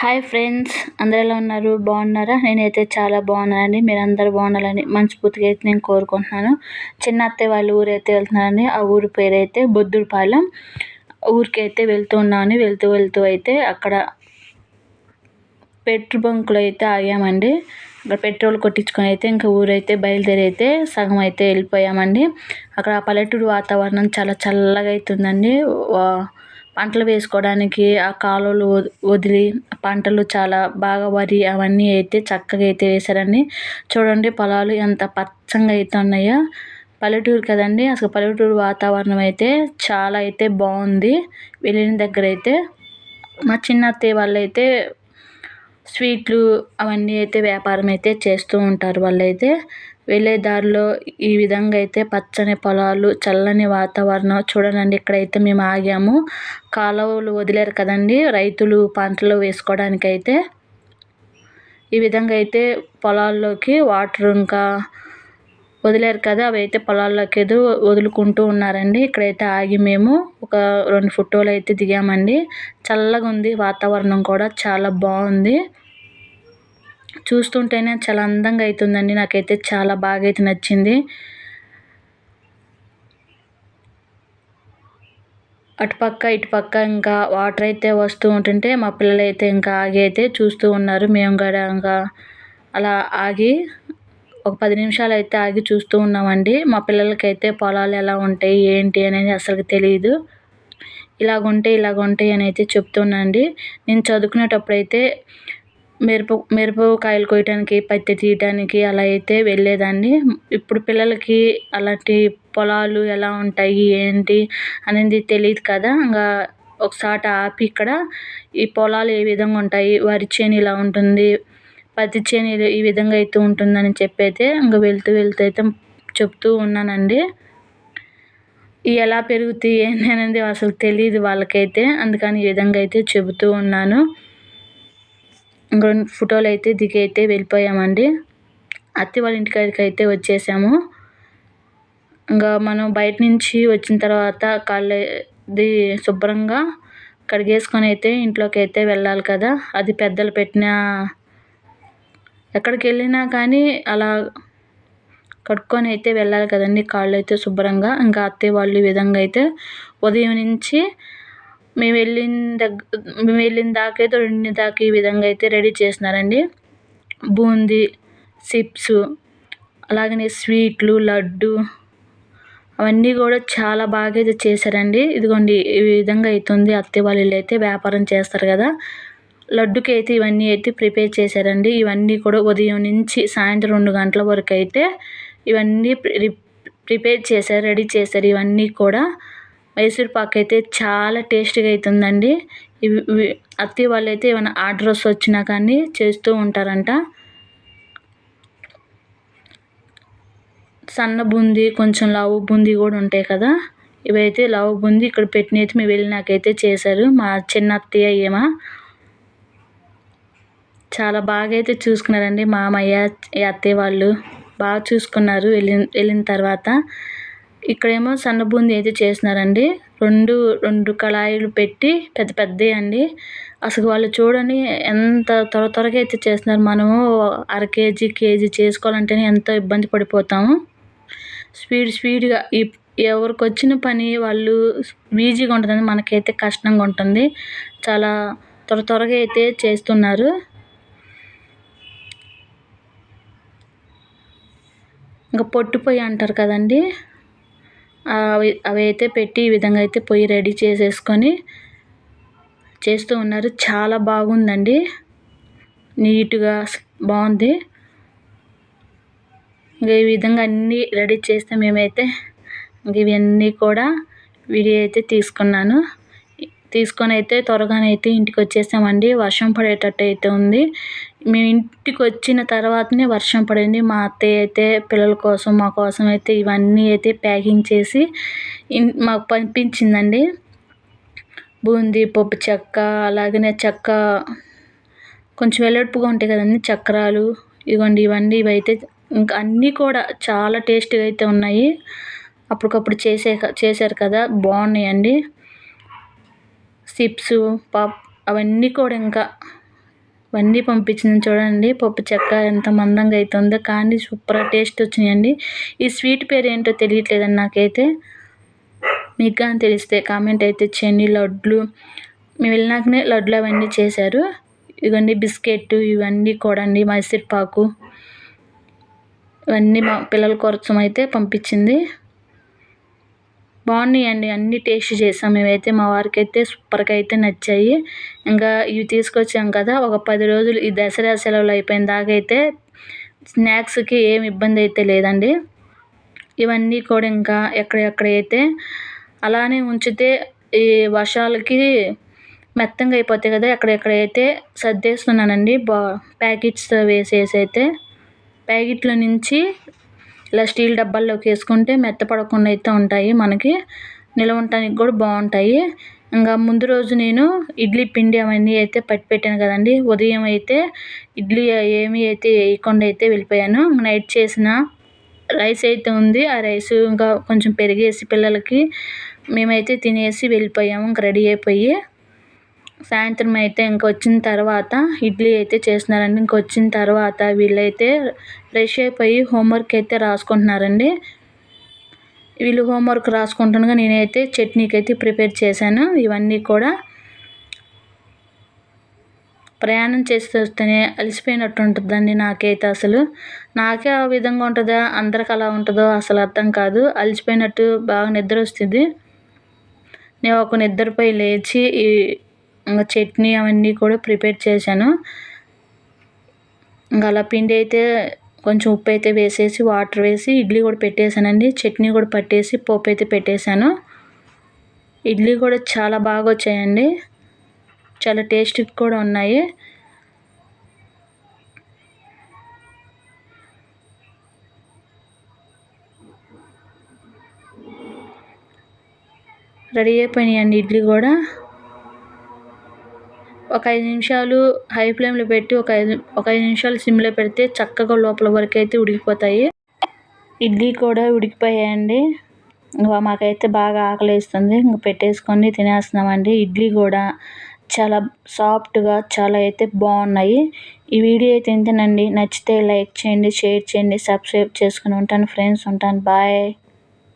Hi friends అందరు ఎలా ఉన్నారు? బాగున్నారా? నేనైతే చాలా బాగున్నానండి. మీరు అందరు బాగుండాలని మనస్ఫూర్తిగా అయితే నేను కోరుకుంటున్నాను. చిన్న అత్తయ్య వాళ్ళ ఊరైతే అయితే వెళ్తున్నానండి ఆ ఊరి పేరు అయితే బొద్దుడిపాలెం. ఊరికి అయితే వెళ్తూ ఉన్నామని వెళ్తూ వెళ్తూ అయితే అక్కడ పెట్రోల్ బంకులో అయితే ఆగామండి. అక్కడ పెట్రోల్ కొట్టించుకొని అయితే ఇంకా ఊరైతే బయలుదేరి అయితే సగం అయితే వెళ్ళిపోయామండి. అక్కడ పల్లెటూరు వాతావరణం చాలా చల్లగా అవుతుందండి పంటలు వేసుకోవడానికి ఆ కాలువలు వదిలి పంటలు చాలా బాగా వరి అవన్నీ అయితే చక్కగా అయితే వేశారండి. చూడండి పొలాలు ఎంత పచ్చగా అయితే ఉన్నాయో. పల్లెటూరు కదండి అసలు పల్లెటూరు వాతావరణం అయితే చాలా అయితే బాగుంది. వెళ్ళిన దగ్గర అయితే మా చిన్న అత్తయ్య వాళ్ళు అయితే స్వీట్లు అవన్నీ అయితే వ్యాపారం అయితే చేస్తూ ఉంటారు వాళ్ళైతే. వెళ్ళే దారిలో ఈ విధంగా అయితే పచ్చని పొలాలు చల్లని వాతావరణం చూడండి. ఇక్కడైతే మేము ఆగాము. కాలువలు వదిలేరు కదండి. రైతులు పంటలు వేసుకోవడానికి అయితే ఈ విధంగా అయితే పొలాల్లోకి వాటర్ ఇంకా వదిలేరు కదా. అవి అయితే పొలాల్లోకి ఏదో వదులుకుంటూ ఉన్నారండి. ఇక్కడైతే ఆగి మేము ఒక రెండు ఫోటోలు అయితే దిగామండి. చల్లగా ఉంది. వాతావరణం కూడా చాలా బాగుంది. చూస్తుంటేనే చాలా అందంగా అవుతుందండి నాకైతే చాలా బాగా అయితే నచ్చింది. అటుపక్క ఇటుపక్క ఇంకా వాటర్ అయితే వస్తూ ఉంటుంటే మా పిల్లలు అయితే ఇంకా ఆగి అయితే చూస్తూ ఉన్నారు. మేము కూడా ఇంకా అలా ఆగి ఒక పది నిమిషాలు అయితే ఆగి చూస్తూ ఉన్నామండి. మా పిల్లలకైతే పొలాలు ఎలా ఉంటాయి ఏంటి అనేది అసలు తెలియదు ఇలాగుంటే ఇలాగుంటాయి అని అయితే చెప్తున్నాండి నేను చదువుకునేటప్పుడు అయితే మిరప మిరపకాయలు కోయటానికి పత్తి తీయటానికి అలా అయితే వెళ్ళేదాన్ని. ఇప్పుడు పిల్లలకి అలాంటి పొలాలు ఎలా ఉంటాయి ఏంటి అనేది తెలియదు కదా. ఇంకా ఒకసారి ఆపి ఇక్కడ ఈ పొలాలు ఏ విధంగా ఉంటాయి వరి చేను ఇలా ఉంటుంది పత్తి చేను ఈ విధంగా అయితే ఉంటుందని చెప్పి అయితే ఇంకా వెళ్తూ వెళ్తూ అయితే చెప్తూ ఉన్నానండి. ఎలా పెరుగుతాయి ఏంటి అనేది అసలు తెలియదు వాళ్ళకైతే. అందుకని ఈ విధంగా అయితే చెబుతూ ఉన్నాను. ఇంకా ఫోటోలు అయితే దిగి అయితే వెళ్ళిపోయామండి. అత్తి వాళ్ళ ఇంటికాడికి అయితే వచ్చేసాము. ఇంకా మనం బయట నుంచి వచ్చిన తర్వాత కాళ్ళది శుభ్రంగా కడిగేసుకొని అయితే ఇంట్లోకి అయితే వెళ్ళాలి కదా. అది పెద్దలు పెట్టిన ఎక్కడికి వెళ్ళినా కానీ అలా కడుక్కొని అయితే వెళ్ళాలి కదండి కాళ్ళు అయితే శుభ్రంగా. ఇంకా అత్తయ్య వాళ్ళు ఈ విధంగా అయితే ఉదయం నుంచి మేము వెళ్ళిన దగ్గర మేము వెళ్ళిన దాకా అయితే రెండు దాకా ఈ విధంగా అయితే రెడీ చేసినారండి బూందీ చిప్స్ అలాగనే స్వీట్లు లడ్డు అవన్నీ కూడా చాలా బాగా అయితే చేశారండి. ఇదిగోండి ఈ విధంగా అవుతుంది అత్తే వాళ్ళు అయితే వ్యాపారం చేస్తారు కదా. లడ్డుకి అయితే ఇవన్నీ అయితే ప్రిపేర్ చేశారండి. ఇవన్నీ కూడా ఉదయం నుంచి సాయంత్రం రెండు గంటల వరకు అయితే ఇవన్నీ ప్రిపేర్ చేశారు రెడీ చేశారు ఇవన్నీ కూడా. మైసూర్ పాక్ అయితే చాలా టేస్టీగా అవుతుందండి ఇవి అత్తయ్య వాళ్ళు అయితే ఏమైనా ఆర్డర్స్ వచ్చినా కానీ చేస్తూ ఉంటారంట. సన్న బూందీ కొంచెం లావు బూందీ కూడా ఉంటాయి కదా. ఇవైతే లావు బూందీ ఇక్కడ పెట్టినైతే మేము వెళ్ళినాకైతే చేశారు. మా చిన్న అత్తయ్య ఏమా. చాలా బాగా అయితే చూసుకున్నారండి మామయ్య అత్తయ్య వాళ్ళు. బాగా చూసుకున్నారు. వెళ్ళిన వెళ్ళిన తర్వాత ఇక్కడేమో సన్న బూందీ అయితే చేసినారండి రెండు రెండు కళాయిలు పెట్టి పెద్ద పెద్దవి అండి. అసలు వాళ్ళు చూడండి ఎంత త్వర త్వరగా అయితే చేస్తున్నారు. మనము అర కేజీ కేజీ చేసుకోవాలంటేనే ఎంతో ఇబ్బంది పడిపోతాము. స్పీడ్ స్పీడ్గా ఈ ఎవరికి వచ్చిన పని వాళ్ళు ఈజీగా ఉంటుందని మనకైతే కష్టంగా ఉంటుంది. చాలా త్వర త్వరగా అయితే చేస్తున్నారు. ఇంకా పొట్టు పొయ్యి అంటారు కదండి. అవి అవి అయితే పెట్టి ఈ విధంగా అయితే పొయ్యి రెడీ చేసేసుకొని చేస్తూ ఉన్నారు. చాలా బాగుందండి. నీట్గా బాగుంది. ఇంకా ఈ విధంగా అన్నీ రెడీ చేస్తే మేమైతే ఇవన్నీ కూడా వీడియో అయితే తీసుకున్నాను. తీసుకొని అయితే త్వరగానైతే ఇంటికి వచ్చేసామండి. వర్షం పడేటట్టు అయితే ఉంది. మేము ఇంటికి వచ్చిన తర్వాతనే వర్షం పడింది. మా అత్తయ్య అయితే పిల్లల కోసం మా కోసం అయితే ఇవన్నీ అయితే ప్యాకింగ్ చేసి మాకు పంపించిందండి. బూందీ పప్పు చెక్క అలాగనే చెక్క కొంచెం వెల్లడిపుగా ఉంటాయి కదండి చక్రాలు ఇవ్వండి ఇవన్నీ ఇవైతే ఇంకా అన్నీ కూడా చాలా టేస్టీగా అయితే ఉన్నాయి. అప్పటికప్పుడు చేసే చేశారు కదా బాగున్నాయండి. చిప్స్ పాప్ అవన్నీ కూడా ఇంకా ఇవన్నీ పంపించింది చూడండి. పప్పు చెక్క ఎంత మందంగా అయితే ఉందో కానీ సూపర్ టేస్ట్ వచ్చినాయండి. ఈ స్వీట్ పేరు ఏంటో తెలియట్లేదండి నాకైతే. మీకు కానీ తెలిస్తే కామెంట్ అయితే చేయండి. లడ్లు మేము వెళ్ళినాకనే లడ్లు అవన్నీ చేశారు. ఇవన్నీ బిస్కెట్ ఇవన్నీ కూడా అండి మైసూర్ పాకు ఇవన్నీ మా పిల్లల కోసం అయితే పంపించింది. బాగున్నాయండి. అన్నీ టేస్ట్ చేసాం. మేమైతే మా వారికి అయితే సూపర్గా అయితే నచ్చాయి. ఇంకా ఇవి తీసుకొచ్చాం కదా ఒక పది రోజులు ఈ దసరా సెలవులు అయిపోయిన దాకా అయితే స్నాక్స్కి ఏం ఇబ్బంది అయితే లేదండి. ఇవన్నీ కూడా ఇంకా ఎక్కడెక్కడైతే అలానే ఉంచితే ఈ వర్షాలకి మెత్తంగా అయిపోతాయి కదా ఎక్కడెక్కడైతే సర్దేస్తున్నానండి బా ప్యాకెట్స్ వేసేసి అయితే ప్యాకెట్లో నుంచి ఇలా స్టీల్ డబ్బాల్లోకి వేసుకుంటే మెత్తపడకుండా అయితే ఉంటాయి. మనకి నిల్వ ఉండటానికి కూడా బాగుంటాయి. ఇంకా ముందు రోజు నేను ఇడ్లీ పిండి అవన్నీ అయితే పట్టి పెట్టాను కదండి. ఉదయం అయితే ఇడ్లీ ఏమీ అయితే వేయకుండా అయితే వెళ్ళిపోయాను. నైట్ చేసిన రైస్ అయితే ఉంది. ఆ రైస్ ఇంకా కొంచెం పెరిగేసి పిల్లలకి మేమైతే తినేసి వెళ్ళిపోయాము. ఇంక రెడీ అయిపోయి సాయంత్రం అయితే ఇంక వచ్చిన తర్వాత ఇడ్లీ అయితే చేస్తున్నారండి. ఇంక వచ్చిన తర్వాత వీళ్ళైతే ఫ్రెష్ అయిపోయి హోంవర్క్ అయితే రాసుకుంటున్నారండి. వీళ్ళు హోంవర్క్ రాసుకుంటుండగా నేనైతే చట్నీకి అయితే ప్రిపేర్ చేశాను. ఇవన్నీ కూడా ప్రయాణం చేస్తూ వస్తేనే అలసిపోయినట్టు ఉంటుందండి నాకైతే అసలు. నాకే ఆ విధంగా ఉంటుందా అందరికి అలా ఉంటుందో అసలు అర్థం కాదు. అలసిపోయినట్టు బాగా నిద్ర వస్తుంది. నేను ఒక నిద్రపై లేచి ఈ చట్నీ అవన్నీ కూడా ప్రిపేర్ చేశాను. ఇంకా అలా పిండి అయితే కొంచెం ఉప్పు అయితే వేసేసి వాటర్ వేసి ఇడ్లీ కూడా పెట్టేశానండి. చట్నీ కూడా పట్టేసి పోపు అయితే పెట్టేశాను. ఇడ్లీ కూడా చాలా బాగా వచ్చాయండి. చాలా టేస్ట్గా కూడా ఉన్నాయి. రెడీ అయిపోయినాయండి ఇడ్లీ కూడా. ఒక ఐదు నిమిషాలు హై ఫ్లేమ్లో పెట్టి ఒక ఐదు ఒక ఐదు నిమిషాలు సిమ్లో పెడితే చక్కగా లోపల వరకు అయితే ఉడికిపోతాయి. ఇడ్లీ కూడా ఉడికిపోయాయండి. ఇంకా మాకైతే బాగా ఆకలి వేస్తుంది ఇంకా పెట్టేసుకొని తినేస్తున్నామండి. ఇడ్లీ కూడా చాలా సాఫ్ట్గా చాలా అయితే బాగున్నాయి. ఈ వీడియో అయితే ఇంతేనండి. నచ్చితే లైక్ చేయండి షేర్ చేయండి సబ్స్క్రైబ్ చేసుకుని ఉంటాను. ఫ్రెండ్స్ ఉంటాను. బాయ్.